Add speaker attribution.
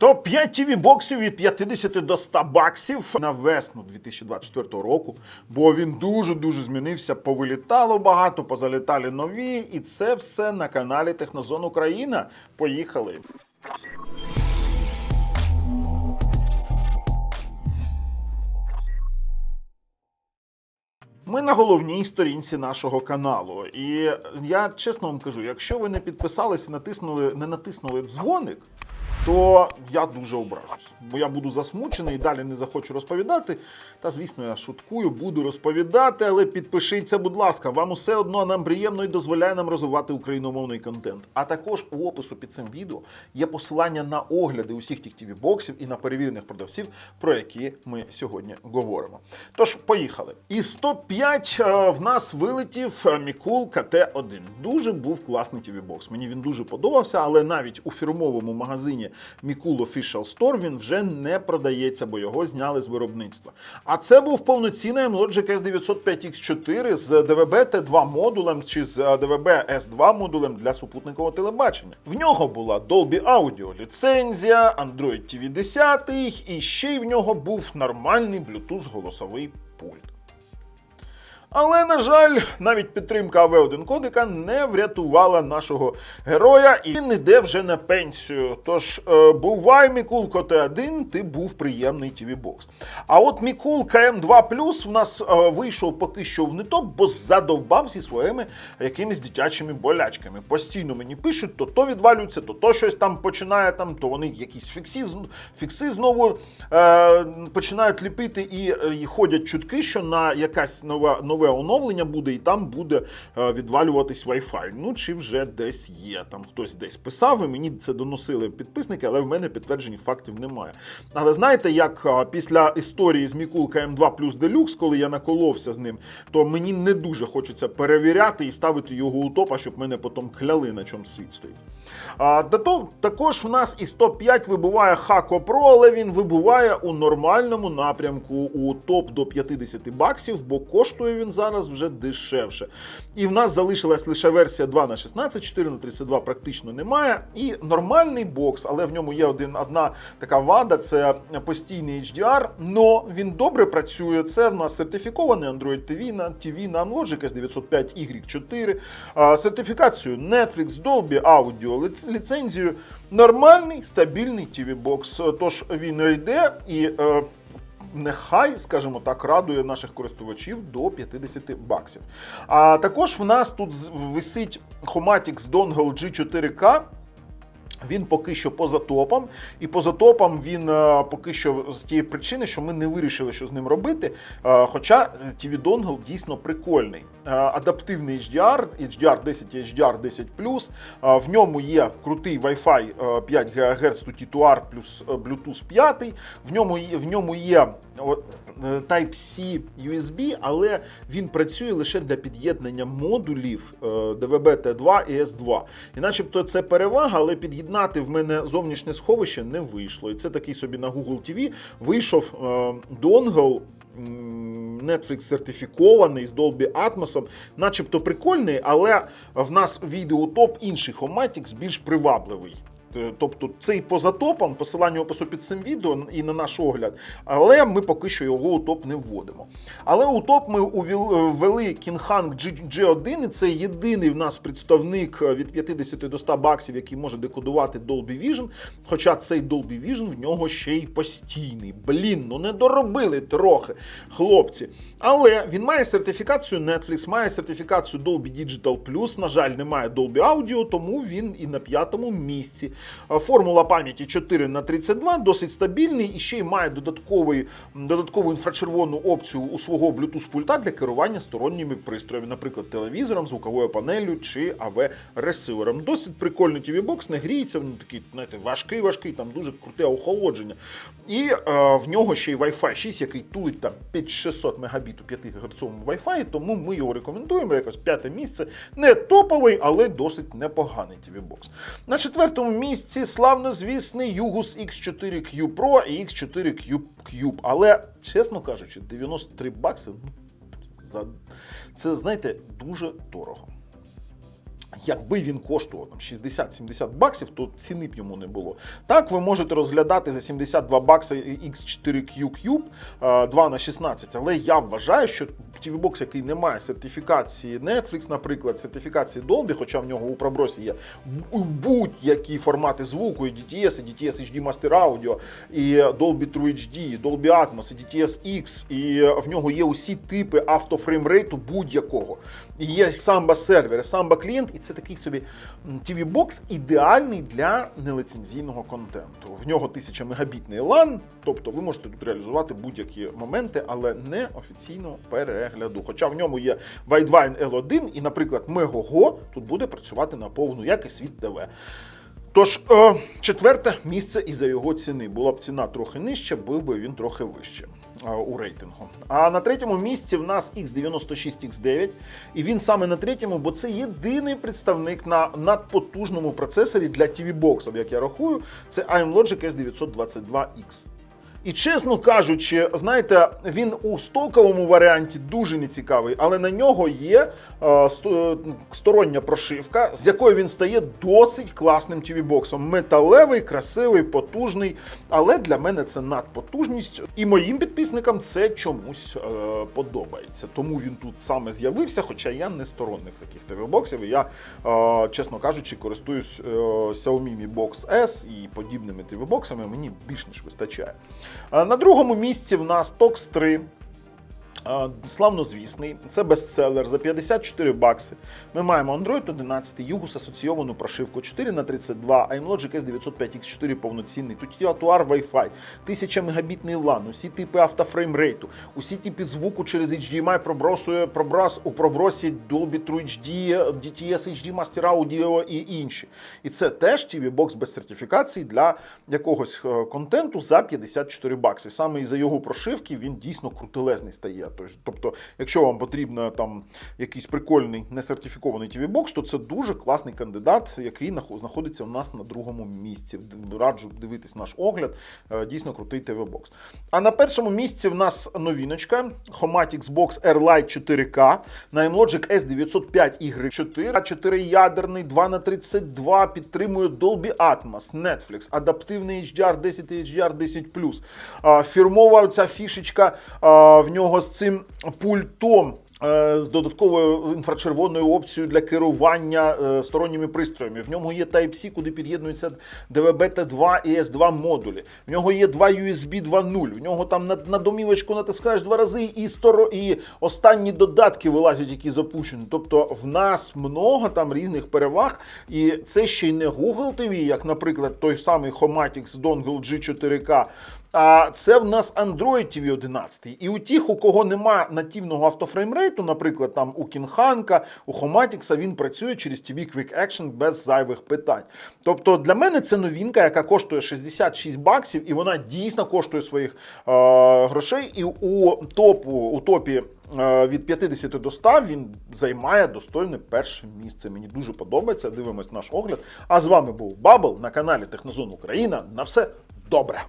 Speaker 1: Топ-5 tv боксів від 50 до 100 баксів на весну 2024 року, бо він дуже-дуже змінився. Повилітало багато, позалітали нові, і це все на каналі Технозон Україна. Поїхали. Ми на головній сторінці нашого каналу. І я чесно вам кажу, якщо ви не підписалися, натиснули, не натиснули дзвоник, то я дуже ображусь. Бо я буду засмучений і далі не захочу розповідати. Та, звісно, я шуткую, буду розповідати, але підпишіться, будь ласка, вам усе одно нам приємно і дозволяє нам розвивати україномовний контент. А також у опису під цим відео є посилання на огляди усіх тих tv боксів і на перевірених продавців, про які ми сьогодні говоримо. Тож, поїхали. Із 105 е, в нас вилетів е, Мікул КТ-1. Дуже був класний tv бокс Мені він дуже подобався, але навіть у фірмовому магазині Mikul Official Store він вже не продається, бо його зняли з виробництва. А це був повноцінний Logic S905X4 з DVB T2 модулем чи з е, DVB S2 модулем для супутникового телебачення. В нього була Dolby Audio ліцензія, Android TV 10 і ще й в нього був нормальний Bluetooth голосовий пульт. Але, на жаль, навіть підтримка AV1 кодика не врятувала нашого героя, і він іде вже на пенсію. Тож, е, бувай, Мікул КТ1, ти був приємний tv бокс А от Мікул КМ2 в нас е, вийшов поки що в нетоп, бо задовбав зі своїми якимись дитячими болячками. Постійно мені пишуть, то то відвалюється, то то щось там починає, там, то вони якісь фікси, фікси знову е, починають ліпити і, е, і ходять чутки, що на якась нове, нове оновлення буде, і там буде е, відвалюватись Wi-Fi. Ну чи вже десь є. Там хтось десь писав, і мені це доносили підписники, але в мене підтверджених фактів немає. Але знаєте, як е, після історії з Мікулка М2 плюс Deluxe, коли я наколовся з ним, то мені не дуже хочеться перевіряти і ставити його у топ, а щоб мене потім кляли, на чому світ стоїть. А, того, також в нас із топ-5 вибуває Хако Pro, але він вибуває у нормальному напрямку у топ до 50 баксів, бо коштує він зараз вже дешевше. І в нас залишилась лише версія 2 на 16, 4 на 32 практично немає. І нормальний бокс, але в ньому є один, одна така вада: це постійний HDR, но він добре працює. Це в нас сертифікований Android TV на TV на Logic S905Y4, сертифікацію Netflix, Dolby Audio, ліцензію. Нормальний стабільний TV бокс. Тож він йде і. Нехай, скажімо так, радує наших користувачів до 50 баксів. А також в нас тут висить Homatix Dongle G4K. Він поки що поза топом, і поза топом він е, поки що з тієї причини, що ми не вирішили, що з ним робити. Е, хоча TV Dongle дійсно прикольний. Е, адаптивний HDR, HDR 10 і HDR 10 Е, в ньому є крутий Wi-Fi е, 5 ГГц T2R плюс е, Bluetooth 5. В ньому, в ньому є Type-C USB, але він працює лише для під'єднання модулів е, DVB T2 і S2. І начебто це перевага, але під'єднати в мене зовнішнє сховище не вийшло. І це такий собі на Google TV вийшов е, донгл. Netflix сертифікований з Dolby Atmos, начебто прикольний, але в нас відео топ інший Homatics більш привабливий. Т- Тобто цей поза топом, посилання опису під цим відео і на наш огляд, але ми поки що його у топ не вводимо. Але у топ ми увіл- ввели Kinghang G- G1, і це єдиний в нас представник е, від 50 до 100 баксів, який може декодувати Dolby Vision. Хоча цей Dolby Vision в нього ще й постійний. Блін, ну не доробили трохи, хлопці. Але він має сертифікацію Netflix, має сертифікацію Dolby Digital. На жаль, немає Dolby Audio, тому він і на п'ятому місці. А Формула пам'яті 4 на 32 досить стабільний і ще й має додатковий, додаткову інфрачервону опцію у свого Bluetooth пульта для керування сторонніми пристроями, наприклад, телевізором, звуковою панелью чи AV-ресивером. Досить прикольний TV бокс не гріється, він такий, знаєте, важкий, важкий, там дуже круте охолодження. І е, в нього ще й Wi-Fi 6, який тулить там під 600 мегабіт у 5 ГГц Wi-Fi, тому ми його рекомендуємо. Якось п'яте місце. Не топовий, але досить непоганий TV бокс. На четвертому місці славнозвісний Yugus X4Q Pro і X4Q Cube. Але, чесно кажучи, 93 бакси ну, за... це, знаєте, дуже дорого. Якби він коштував там 60-70 баксів, то ціни б йому не було. Так, ви можете розглядати за 72 бакси X4Q Cube е, 2 на 16, але я вважаю, що TV-бокс, який не має сертифікації Netflix, наприклад, сертифікації Dolby, хоча в нього у пробросі є будь-які формати звуку, і DTS, і DTS HD Master Audio, і Dolby True HD, і Dolby Atmos, і DTS X, і в нього є усі типи автофреймрейту будь-якого. І є Samba сервер, Samba клієнт, і це такий собі TV-бокс ідеальний для неліцензійного контенту. В нього 1000 мегабітний LAN, тобто ви можете тут реалізувати будь-які моменти, але не офіційного перегляду. Хоча в ньому є Widevine L1 і, наприклад, Megogo тут буде працювати на повну якість світ ТВ. Тож, е, четверте місце із-за його ціни. Була б ціна трохи нижча, був би він трохи вище у рейтингу. А на третьому місці в нас X96X9. І він саме на третьому, бо це єдиний представник на надпотужному процесорі для TV-боксів, як я рахую. Це AMLogic S922X. І чесно кажучи, знаєте, він у стоковому варіанті дуже нецікавий, але на нього є е, е, стороння прошивка, з якою він стає досить класним TV-боксом. Металевий, красивий, потужний. Але для мене це надпотужність. І моїм підписникам це чомусь е, подобається. Тому він тут саме з'явився, хоча я не сторонник таких TV-боксів. І я, е, чесно кажучи, користуюсь е, Xiaomi Mi Box S і подібними TV-боксами. Мені більш ніж вистачає. Е, На другому місці в нас TOX 3. Славнозвісний, це бестселер за 54 бакси. Ми маємо Android 11, Югус асоційовану прошивку 4 на 32 iMlogic S905X4 повноцінний, тут Atuar Wi-Fi, 1000 мегабітний LAN, усі типи автофреймрейту, усі типи звуку через HDMI пробросує проброс, у пробросі Dolby True HD, DTS HD Master Audio і інші. І це теж TV-бокс без сертифікації для якогось е, контенту за 54 бакси. Саме із-за його прошивки він дійсно крутелезний стає. Тобто, якщо вам потрібно там якийсь прикольний несертифікований TV-бокс, то це дуже класний кандидат, який знаходиться у нас на другому місці. Раджу дивитись наш огляд. Е, Дійсно крутий TV-бокс. А на першому місці в нас новіночка Homatix Box Airlight 4K на Logic S905Y4, 4 ядерний, 2 на 32 підтримує Dolby Atmos, Netflix, адаптивний HDR 10 і HDR 10+. Фірмова ця фішечка в нього з цим пультом. е, З додатковою інфрачервоною опцією для керування е, сторонніми пристроями. В ньому є Type-C, куди під'єднуються DVB-T2 і S2 модулі. В нього є два USB 2.0. В нього там на, на домівочку натискаєш два рази, і, сторо, і останні додатки вилазять, які запущені. Тобто в нас много там різних переваг. І це ще й не Google TV, як, наприклад, той самий Homatix Dongle G4K. А це в нас Android TV 11. І у тих, у кого нема нативного автофреймрейту, наприклад, там у Кінханка, у Homatix, він працює через TV Quick Action без зайвих питань. Тобто для мене це новинка, яка коштує 66 баксів, і вона дійсно коштує своїх е, грошей. І у топу, у топі е, від 50 до 100 він займає достойне перше місце. Мені дуже подобається. Дивимось наш огляд. А з вами був Бабл на каналі Технозон Україна. На все добре.